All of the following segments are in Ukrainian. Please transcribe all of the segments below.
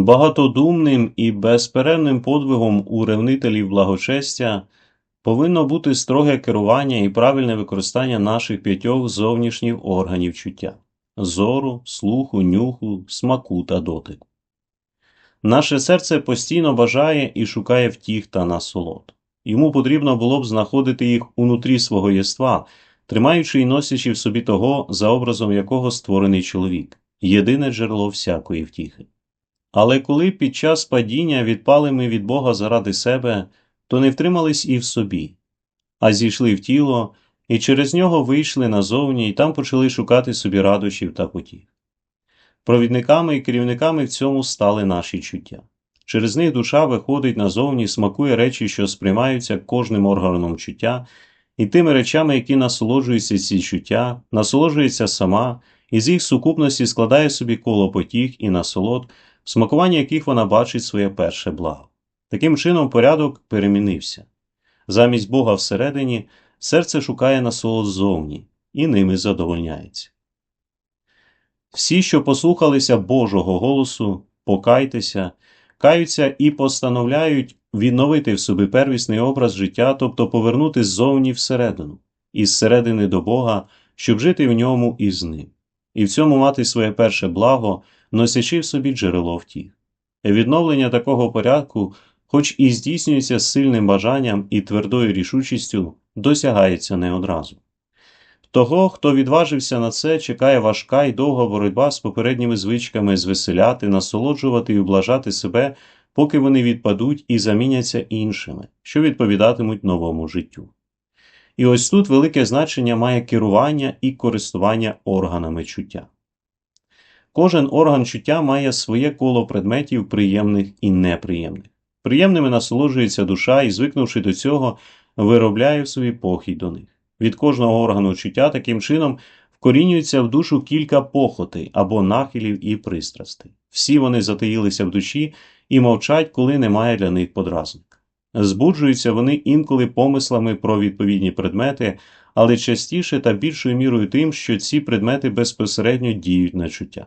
Багатодумним і безперервним подвигом у ревнителів благочестя повинно бути строге керування і правильне використання наших п'ятьох зовнішніх органів чуття зору, слуху, нюху, смаку та дотику. Наше серце постійно бажає і шукає втіх та насолод. Йому потрібно було б знаходити їх унутрі свого єства, тримаючи і носячи в собі того, за образом якого створений чоловік, єдине джерело всякої втіхи. Але коли під час падіння відпали ми від Бога заради себе, то не втримались і в собі, а зійшли в тіло, і через нього вийшли назовні і там почали шукати собі радощів та потіх. Провідниками і керівниками в цьому стали наші чуття. Через них душа виходить назовні, смакує речі, що сприймаються кожним органом чуття, і тими речами, які насолоджуються ці чуття, насолоджується сама, і з їх сукупності складає собі коло потіх і насолод, в смакуванні яких вона бачить своє перше благо. Таким чином порядок перемінився. Замість Бога всередині серце шукає насолод ззовні і ними задовольняється. Всі, що послухалися Божого голосу, покайтеся, каються і постановляють відновити в собі первісний образ життя, тобто повернути ззовні всередину, із середини до Бога, щоб жити в ньому і з ним, і в цьому мати своє перше благо, носячи в собі джерело втіх. Відновлення такого порядку, хоч і здійснюється з сильним бажанням і твердою рішучістю, досягається не одразу. Того, хто відважився на це, чекає важка і довга боротьба з попередніми звичками звеселяти, насолоджувати і облажати себе, поки вони відпадуть і заміняться іншими, що відповідатимуть новому життю. І ось тут велике значення має керування і користування органами чуття. Кожен орган чуття має своє коло предметів приємних і неприємних. Приємними насолоджується душа і, звикнувши до цього, виробляє в собі похідь до них. Від кожного органу чуття таким чином вкорінюється в душу кілька похотей або нахилів і пристрастей. Всі вони затаїлися в душі і мовчать, коли немає для них подразника. Збуджуються вони інколи помислами про відповідні предмети, але частіше та більшою мірою тим, що ці предмети безпосередньо діють на чуття.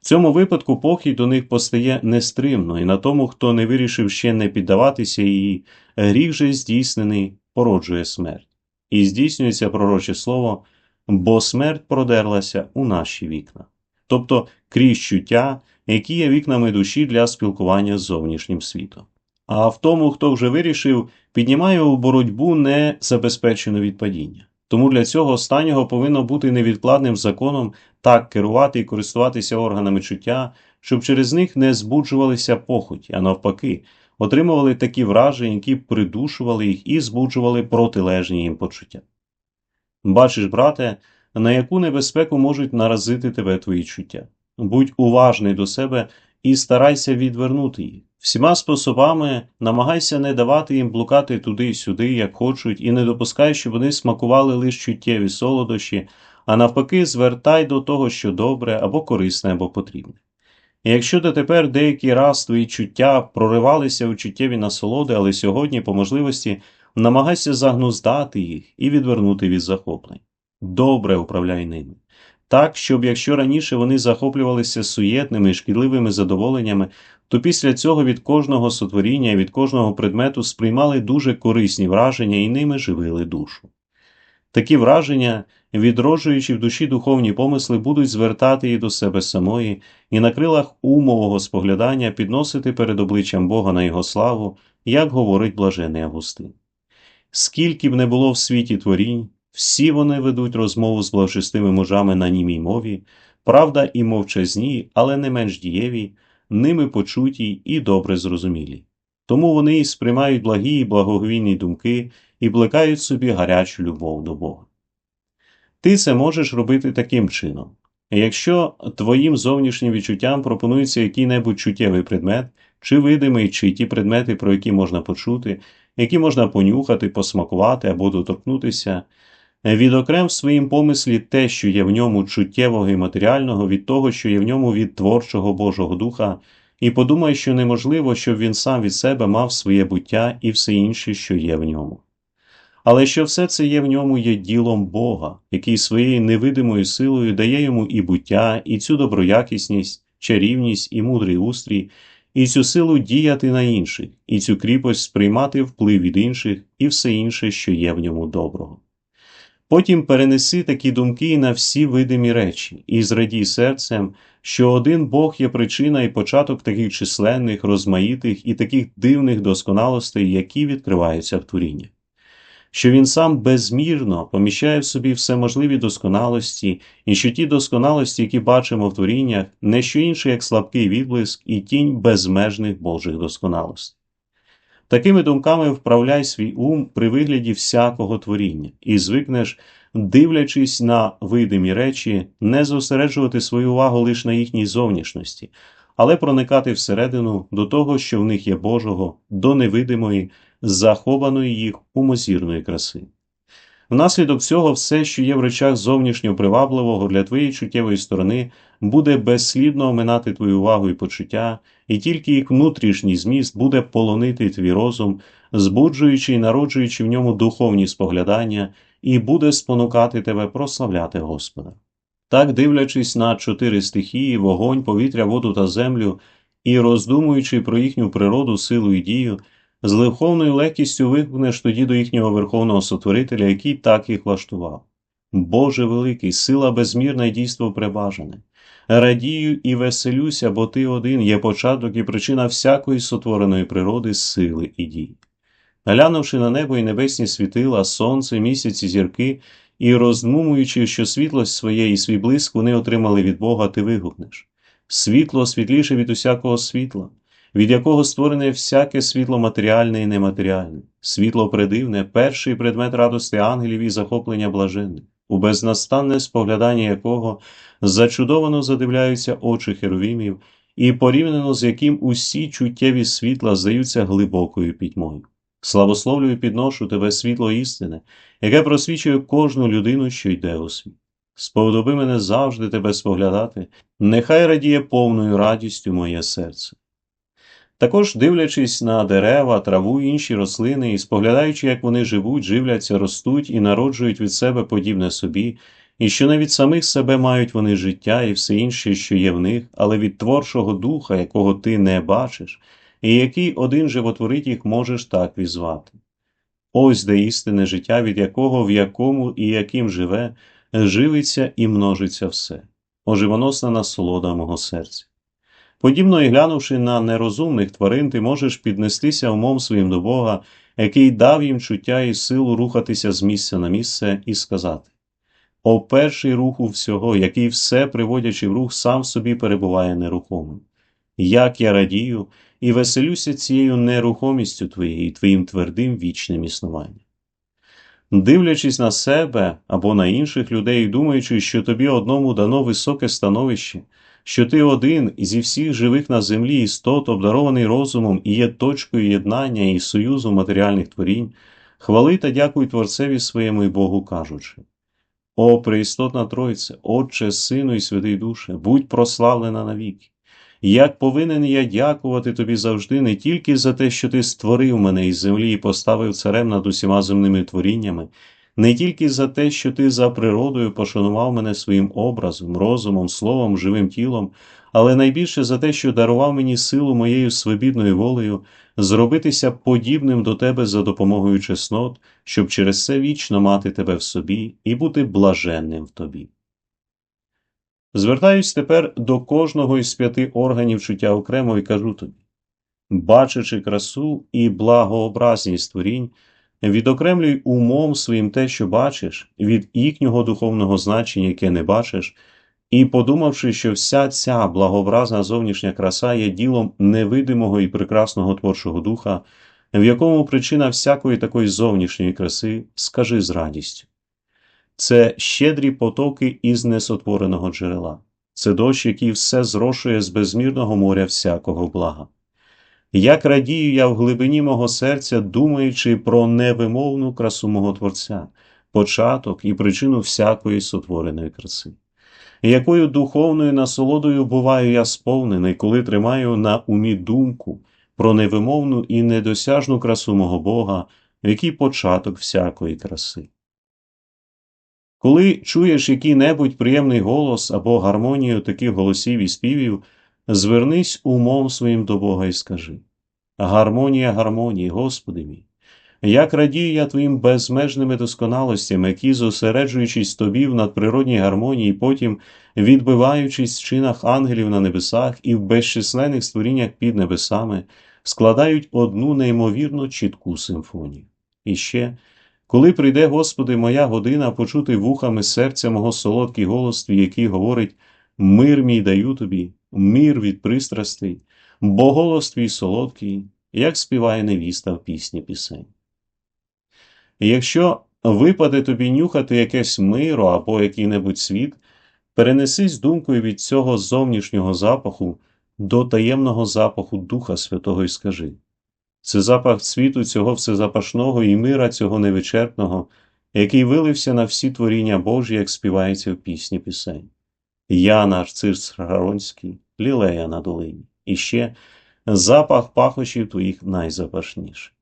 В цьому випадку похідь до них постає нестримно, і на тому, хто не вирішив ще не піддаватися її, гріх же здійснений породжує смерть. І здійснюється пророче слово, бо смерть продерлася у наші вікна, тобто крізь чуття, які є вікнами душі для спілкування з зовнішнім світом. А в тому, хто вже вирішив, піднімає у боротьбу не забезпечено від падіння. Тому для цього останнього повинно бути невідкладним законом так керувати і користуватися органами чуття, щоб через них не збуджувалися похоті, а навпаки, отримували такі враження, які придушували їх і збуджували протилежні їм почуття. Бачиш, брате, на яку небезпеку можуть наразити тебе твої чуття. Будь уважний до себе і старайся відвернути їх. Всіма способами намагайся не давати їм блукати туди й сюди, як хочуть, і не допускай, щоб вони смакували лише чуттєві солодощі, а навпаки, звертай до того, що добре або корисне, або потрібне. І якщо дотепер деякий раз твої чуття проривалися у чуттєві насолоди, але сьогодні, по можливості, намагайся загнуздати їх і відвернути від захоплень. Добре управляй ними. Так, щоб якщо раніше вони захоплювалися суєтними і шкідливими задоволеннями, то після цього від кожного сотворіння від кожного предмету сприймали дуже корисні враження і ними живили душу. Такі враження, відроджуючи в душі духовні помисли, будуть звертати її до себе самої і на крилах умового споглядання підносити перед обличчям Бога на його славу, як говорить блажений Августин. Скільки б не було в світі творінь, всі вони ведуть розмову з благочестими мужами на німій мові, правда і мовчазні, але не менш дієві, ними почуті і добре зрозумілі. Тому вони і сприймають благі і благоговійні думки і плекають собі гарячу любов до Бога. Ти це можеш робити таким чином. Якщо твоїм зовнішнім відчуттям пропонується який-небудь чуттєвий предмет, чи видимий, чи ті предмети, про які можна почути, які можна понюхати, посмакувати або доторкнутися, відокрем в своїм помислі те, що є в ньому чуттєвого і матеріального, від того, що є в ньому від творчого Божого Духа, і подумай, що неможливо, щоб він сам від себе мав своє буття і все інше, що є в ньому. Але що все це є в ньому є ділом Бога, який своєю невидимою силою дає йому і буття, і цю доброякісність, чарівність і мудрий устрій, і цю силу діяти на інших, і цю кріпость сприймати вплив від інших і все інше, що є в ньому доброго. Потім перенеси такі думки на всі видимі речі, і зрадій серцем, що один Бог є причина і початок таких численних, розмаїтих і таких дивних досконалостей, які відкриваються в творінні. Що він сам безмірно поміщає в собі всеможливі досконалості, і що ті досконалості, які бачимо в творіннях, не що інше, як слабкий відблиск і тінь безмежних Божих досконалостей. Такими думками вправляй свій ум при вигляді всякого творіння і звикнеш, дивлячись на видимі речі, не зосереджувати свою увагу лише на їхній зовнішності, але проникати всередину до того, що в них є Божого, до невидимої, захованої їх умозірної краси. Внаслідок цього все, що є в речах зовнішньо привабливого для твоєї чуттєвої сторони, буде безслідно оминати твою увагу і почуття, і тільки їх внутрішній зміст буде полонити твій розум, збуджуючи і народжуючи в ньому духовні споглядання, і буде спонукати тебе прославляти Господа. Так, дивлячись на чотири стихії, вогонь, повітря, воду та землю, і роздумуючи про їхню природу, силу і дію, з лиховною легкістю вигнеш тоді до їхнього Верховного Сотворителя, який так їх влаштував. Боже великий, сила безмірна і дійство пребажане. Радію і веселюся, бо ти один є початок і причина всякої сотвореної природи, сили і дій. Глянувши на небо і небесні світила, сонце, місяць і зірки, і роздмумуючи, що світлость своє і свій блиск вони отримали від Бога, ти вигукнеш. Світло світліше від усякого світла, від якого створене всяке світло матеріальне і нематеріальне, світло предивне, перший предмет радости ангелів і захоплення блаженних, у безнастанне споглядання якого зачудовано задивляються очі херовімів, і порівняно з яким усі чуттєві світла здаються глибокою пітьмою. Славословлюю і підношу тебе світло істини, яке просвічує кожну людину, що йде у світ. Сповдоби мене завжди тебе споглядати, нехай радіє повною радістю моє серце. Також, дивлячись на дерева, траву інші рослини, і споглядаючи, як вони живуть, живляться, ростуть і народжують від себе подібне собі, і що не від самих себе мають вони життя і все інше, що є в них, але від творчого духа, якого ти не бачиш, і який один животворить їх можеш так візвати. Ось де істинне життя, від якого, в якому і яким живе, живиться і множиться все, оживоносна насолода мого серця. Подібно і глянувши на нерозумних тварин, ти можеш піднестися умом своїм до Бога, який дав їм чуття і силу рухатися з місця на місце, і сказати О перший руху всього, який все, приводячи в рух, сам собі перебуває нерухомим. Як я радію і веселюся цією нерухомістю твоєю, твоїм твердим вічним існуванням. Дивлячись на себе або на інших людей, думаючи, що тобі одному дано високе становище, що ти один зі всіх живих на землі істот, обдарований розумом і є точкою єднання і союзу матеріальних творінь, хвали та дякуй Творцеві своєму і Богу кажучи. О, преістотна Тройце, Отче, Сину і Святий Душе, будь прославлена навіки. Як повинен я дякувати тобі завжди не тільки за те, що ти створив мене із землі і поставив царем над усіма земними творіннями, не тільки за те, що ти за природою пошанував мене своїм образом, розумом, словом, живим тілом, але найбільше за те, що дарував мені силу моєю свобідною волею зробитися подібним до тебе за допомогою чеснот, щоб через це вічно мати тебе в собі і бути блаженним в тобі. Звертаюсь тепер до кожного із п'яти органів чуття окремо і кажу тобі бачачи красу і благообразність творінь, відокремлюй умом своїм те, що бачиш, від їхнього духовного значення, яке не бачиш, і подумавши, що вся ця благообразна зовнішня краса є ділом невидимого і прекрасного творчого духа, в якому причина всякої такої зовнішньої краси, скажи з радістю. Це щедрі потоки із несотвореного джерела, це дощ, який все зрошує з безмірного моря всякого блага. Як радію я в глибині мого серця, думаючи про невимовну красу мого Творця, початок і причину всякої сотвореної краси. Якою духовною насолодою буваю я сповнений, коли тримаю на умі думку про невимовну і недосяжну красу мого Бога, який початок всякої краси. Коли чуєш який-небудь приємний голос або гармонію таких голосів і співів, Звернись умом своїм до Бога і скажи: Гармонія, гармонії, Господи мій! Як радію я твоїм безмежними досконалостями, які, зосереджуючись тобі в надприродній гармонії, потім відбиваючись в чинах ангелів на небесах і в безчисленних створіннях під небесами, складають одну неймовірно чітку симфонію. І ще, коли прийде, Господи, моя година почути вухами серця мого солодкий голос твій, який говорить: Мир мій даю тобі, мир від пристрастей, бо голос твій солодкий, як співає невіста в пісні пісень. І якщо випаде тобі нюхати якесь миро або який-небудь світ, перенесись думкою від цього зовнішнього запаху до таємного запаху Духа Святого і скажи це запах світу цього всезапашного і мира цього невичерпного, який вилився на всі творіння Божі, як співається в пісні пісень. Я наш цирц Гаронський, лілея на долині, і ще запах пахощів твоїх найзапашніших.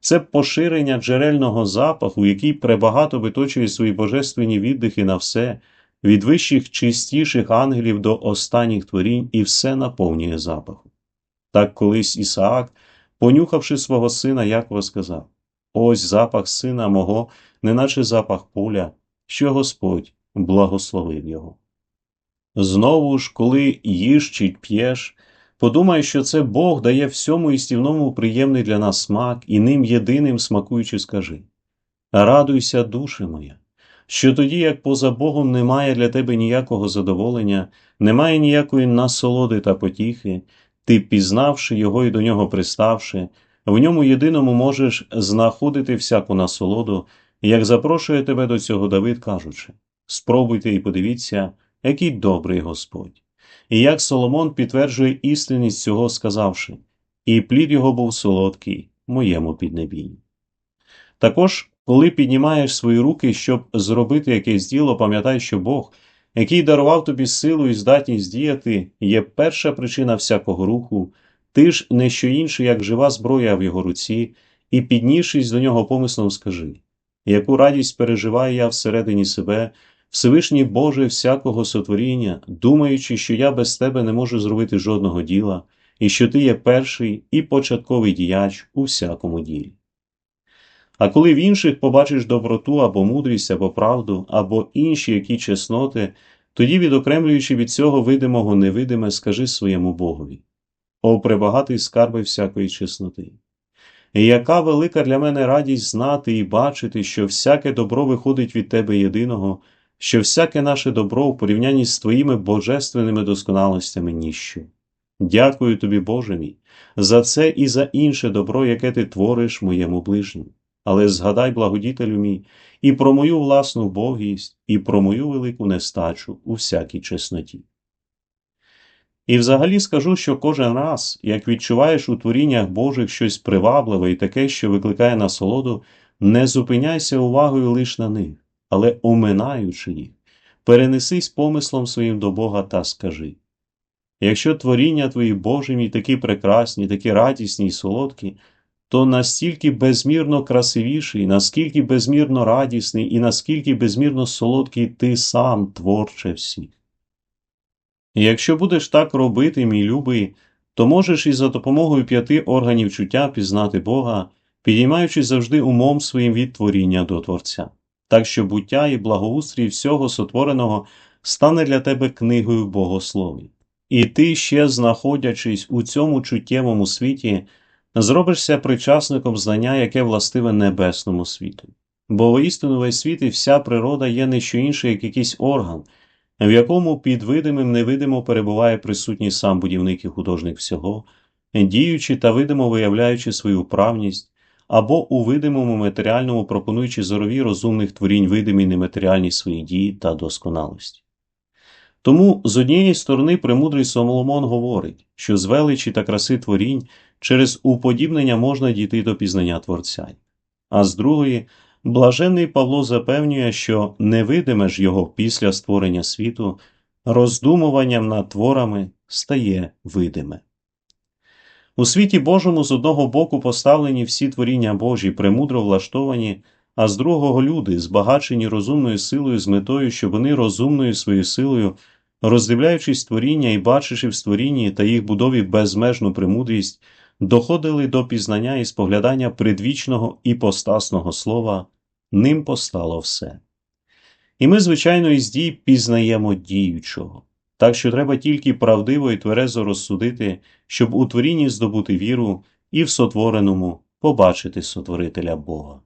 Це поширення джерельного запаху, який пребагато виточує свої божественні віддихи на все, від вищих чистіших ангелів до останніх творінь, і все наповнює запахом. Так колись Ісаак, понюхавши свого сина, Якова сказав: Ось запах сина мого, неначе запах поля, що Господь благословив його. Знову ж, коли їж чи п'єш, подумай, що це Бог дає всьому істівному приємний для нас смак, і ним єдиним смакуючи, скажи Радуйся, душе моя, що тоді, як поза Богом немає для тебе ніякого задоволення, немає ніякої насолоди та потіхи, ти, пізнавши його і до нього приставши, в ньому єдиному можеш знаходити всяку насолоду, як запрошує тебе до цього Давид, кажучи спробуйте і подивіться, який добрий Господь. І як Соломон підтверджує істинність цього, сказавши, і плід його був солодкий моєму піднебінні. Також, коли піднімаєш свої руки, щоб зробити якесь діло, пам'ятай, що Бог, який дарував тобі силу і здатність діяти, є перша причина всякого руху, ти ж не що інше, як жива зброя в його руці, і піднісшись до нього помислом, скажи, яку радість переживаю я всередині себе, Всевишній Боже всякого сотворіння, думаючи, що я без тебе не можу зробити жодного діла, і що ти є перший і початковий діяч у всякому ділі. А коли в інших побачиш доброту або мудрість, або правду, або інші які чесноти, тоді, відокремлюючи від цього видимого невидиме, скажи своєму Богові О, пребагатий скарби всякої чесноти. І яка велика для мене радість знати і бачити, що всяке добро виходить від Тебе єдиного, що всяке наше добро в порівнянні з Твоїми божественними досконалостями ніщо. Дякую тобі, Боже мій, за це і за інше добро, яке ти твориш моєму ближньому. Але згадай, благодітелю мій, і про мою власну богість, і про мою велику нестачу у всякій чесноті. І взагалі скажу, що кожен раз, як відчуваєш у творіннях Божих щось привабливе і таке, що викликає насолоду, не зупиняйся увагою лише на них, але оминаючи їх, перенесись помислом своїм до Бога та скажи якщо творіння твої Боже мій такі прекрасні, такі радісні і солодкі, то настільки безмірно красивіший, наскільки безмірно радісний і наскільки безмірно солодкий ти сам, творче всіх. І якщо будеш так робити, мій любий, то можеш і за допомогою п'яти органів чуття пізнати Бога, підіймаючи завжди умом своїм від творіння до Творця, так що буття і благоустрій всього сотвореного стане для тебе книгою богослові. І ти ще, знаходячись у цьому чуттєвому світі, зробишся причасником знання, яке властиве небесному світу. Бо воістину весь світ і вся природа є не що інше, як якийсь орган, в якому під видимим невидимо перебуває присутній сам будівник і художник всього, діючи та видимо виявляючи свою вправність, або у видимому матеріальному пропонуючи зорові розумних творінь видимі нематеріальні свої дії та досконалості. Тому з однієї сторони премудрий Соломон говорить, що з величі та краси творінь через уподібнення можна дійти до пізнання Творця, а з другої, блаженний Павло запевнює, що невидиме ж його після створення світу роздумуванням над творами стає видиме. У світі Божому з одного боку поставлені всі творіння Божі премудро влаштовані, а з другого люди, збагачені розумною силою з метою, щоб вони розумною своєю силою роздивляючись творіння і бачачи в створінні та їх будові безмежну премудрість, доходили до пізнання і споглядання предвічного іпостасного слова, ним постало все. І ми, звичайно, із дій пізнаємо діючого. Так що треба тільки правдиво і тверезо розсудити, щоб у творінні здобути віру і в сотвореному побачити сотворителя Бога.